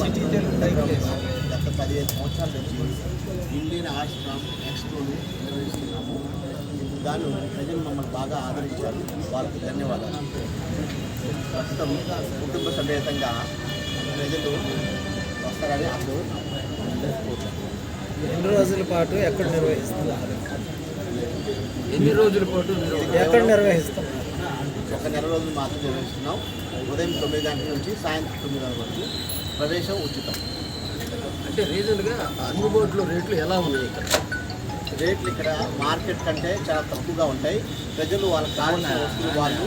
గత పదిహేను సంవత్సరాల నుంచి ఇండియన్ ఆర్ట్స్ ఫ్రామ్ ఎక్స్పోని నిర్వహిస్తున్నాము. దాన్ని ప్రజలు మమ్మల్ని బాగా ఆదరించారు. వాళ్ళకి ధన్యవాదాలు. ప్రస్తుతం కుటుంబ సమేతంగా ప్రజలు వస్తారని అప్పుడు ఎన్ని రోజుల పాటు ఎక్కడ నిర్వహిస్తున్నారు? ఎన్ని రోజుల పాటు ఎక్కడ నిర్వహిస్తున్నారు? ఒక నెల రోజులు మాత్రం నిర్వహిస్తున్నాం. ఉదయం తొమ్మిది గంటల నుంచి సాయంత్రం తొమ్మిది గంటల వరకు ప్రవేశం ఉచితం. అంటే రీజన్గా అందుబాటులో రేట్లు ఎలా ఉన్నాయి ఇక్కడ? రేట్లు ఇక్కడ మార్కెట్ కంటే చాలా తక్కువగా ఉంటాయి. ప్రజలు వాళ్ళకి కావాల్సిన వస్తువులు వాళ్ళు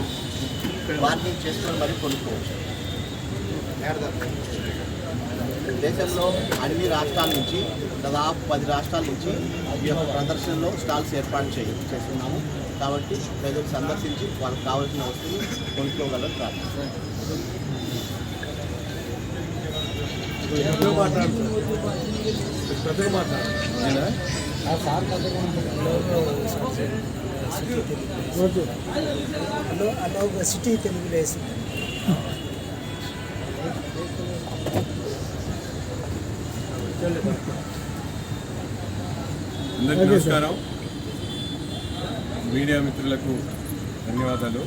బార్గెన్ చేసుకొని మరీ కొనుక్కోవచ్చు. దేశంలో అన్ని రాష్ట్రాల నుంచి దాదాపు పది రాష్ట్రాల నుంచి ఈ యొక్క ప్రదర్శనలో స్టాల్స్ ఏర్పాటు చేయ చేస్తున్నాము. కాబట్టి ప్రజలు సందర్శించి వాళ్ళకి కావాల్సిన వస్తువులు కొనుక్కోగలరు. హలో హలో ఒక సిటీ తెలుగు ప్లేస్ అందరికీ నమస్కారం. మీడియా మిత్రులకు ధన్యవాదాలు.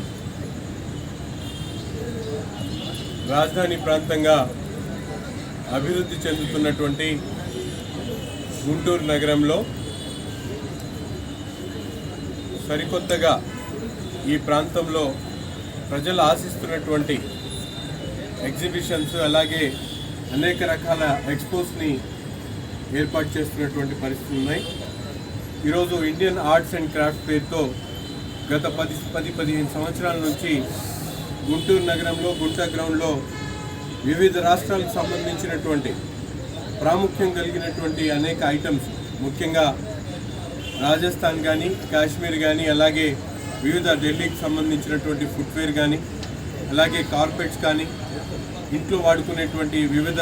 రాజధాని ప్రాంతంగా అభివృద్ధి చెందుతున్నటువంటి గుంటూరు నగరంలో సరికొత్తగా ఈ ప్రాంతంలో ప్రజలు ఆశిస్తున్నటువంటి ఎగ్జిబిషన్స్ అలాగే అనేక రకాల ఎక్స్పోస్ని ఏర్పాటు చేస్తున్నటువంటి పరిస్థితులు ఉన్నాయి. ఈరోజు ఇండియన్ ఆర్ట్స్ అండ్ క్రాఫ్ట్ పేరుతో గత పది పది పదిహేను సంవత్సరాల నుంచి గుంటూరు నగరంలో గుంటా గ్రౌండ్లో వివిధ రాష్ట్రాలకు సంబంధించినటువంటి ప్రాముఖ్యం కలిగినటువంటి అనేక ఐటమ్స్ ముఖ్యంగా రాజస్థాన్ కానీ కాశ్మీర్ కానీ అలాగే వివిధ ఢిల్లీకి సంబంధించినటువంటి ఫుట్వేర్ కానీ అలాగే కార్పెట్స్ కానీ ఇంట్లో వాడుకునేటువంటి వివిధ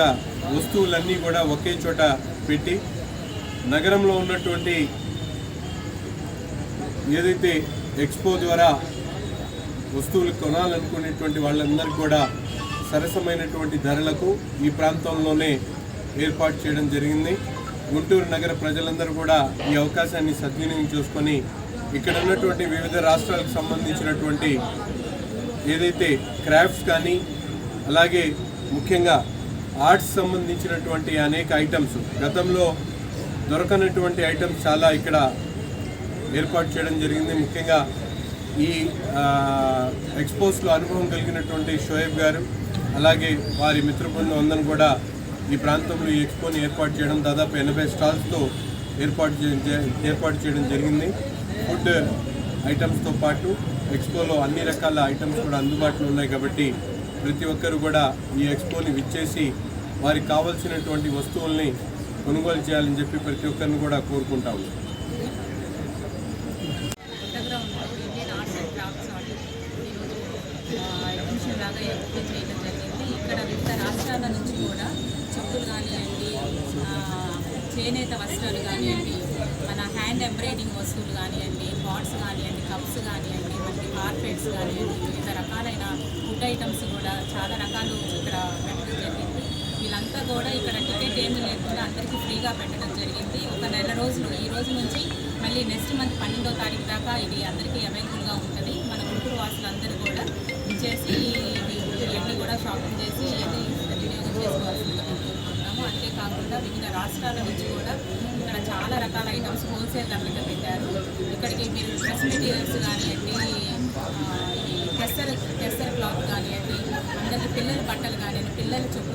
వస్తువులన్నీ కూడా ఒకే చోట పెట్టి నగరంలో ఉన్నటువంటి ఏదైతే ఎక్స్పో ద్వారా వస్తువులు కొనాలనుకునేటువంటి వాళ్ళందరికీ కూడా సరసమైనటువంటి ధరలకు ఈ ప్రాంతంలోనే ఏర్పాటు చేయడం జరిగింది. గుంటూరు నగర ప్రజలందరూ కూడా ఈ అవకాశాన్ని సద్వినియోగం చేసుకొని ఇక్కడ ఉన్నటువంటి వివిధ రాష్ట్రాలకు సంబంధించినటువంటి ఏదైతే క్రాఫ్ట్స్ కానీ అలాగే ముఖ్యంగా ఆర్ట్స్ సంబంధించినటువంటి అనేక ఐటమ్స్ గతంలో దొరకనటువంటి ఐటమ్స్ చాలా ఇక్కడ ఏర్పాటు చేయడం జరిగింది. ముఖ్యంగా ఈ ఎక్స్పోస్లో అనుభవం కలిగినటువంటి షోయబ్ గారు అలాగే వారి మిత్ర బృందం అందరం కూడా ఈ ప్రాంతంలో ఈ ఎక్స్పోని ఏర్పాటు చేయడం దాదాపు ఎనభై స్టాల్స్తో ఏర్పాటు ఏర్పాటు చేయడం జరిగింది. ఫుడ్ ఐటమ్స్తో పాటు ఎక్స్పోలో అన్ని రకాల ఐటమ్స్ కూడా అందుబాటులో ఉన్నాయి కాబట్టి ప్రతి ఒక్కరు కూడా ఈ ఎక్స్పోని విచ్చేసి వారికి కావాల్సినటువంటి వస్తువుల్ని కొనుగోలు చేయాలని చెప్పి ప్రతి ఒక్కరిని కూడా కోరుకుంటాము. ఎగ్జిబిషన్ లాగా చేయడం జరిగింది. ఇక్కడ వివిధ రాష్ట్రాల నుంచి కూడా చెప్పులు కానివ్వండి చేనేత వస్త్రాలు కానివ్వండి మన హ్యాండ్ ఎంబ్రాయిడింగ్ వస్తువులు కానివ్వండి పాట్స్ కానివ్వండి కప్స్ కానివ్వండి మనకి కార్పెట్స్ కానివ్వండి వివిధ రకాలైన ఫుడ్ ఐటమ్స్ కూడా చాలా రకాలు ఇక్కడ పెట్టడం జరిగింది. వీళ్ళంతా కూడా ఇక్కడ టికెట్ ఏమీ లేకుండా అందరికీ ఫ్రీగా పెట్టడం జరిగింది. ఒక నెల రోజులు ఈ రోజు నుంచి మళ్ళీ నెక్స్ట్ మంత్ పన్నెండో తారీఖు దాకా ఇది అందరికీ అవైలబుల్గా ఉంటుంది. మన గుంటూరు వాసులందరూ కూడా చేసి కూడా వివిధ రాష్ట్రాల నుంచి కూడా ఇక్కడ చాలా రకాల ఐటమ్స్ హోల్సేల్ ధరలకు పెట్టారు. ఇక్కడికి మీరు డ్రెస్ మెటీరియల్స్ కానివ్వండి ఈ టెస్టర్ టెస్టర్ క్లాత్ కానివ్వండి అందరికీ పిల్లల బట్టలు కానివ్వండి పిల్లల చెప్పులు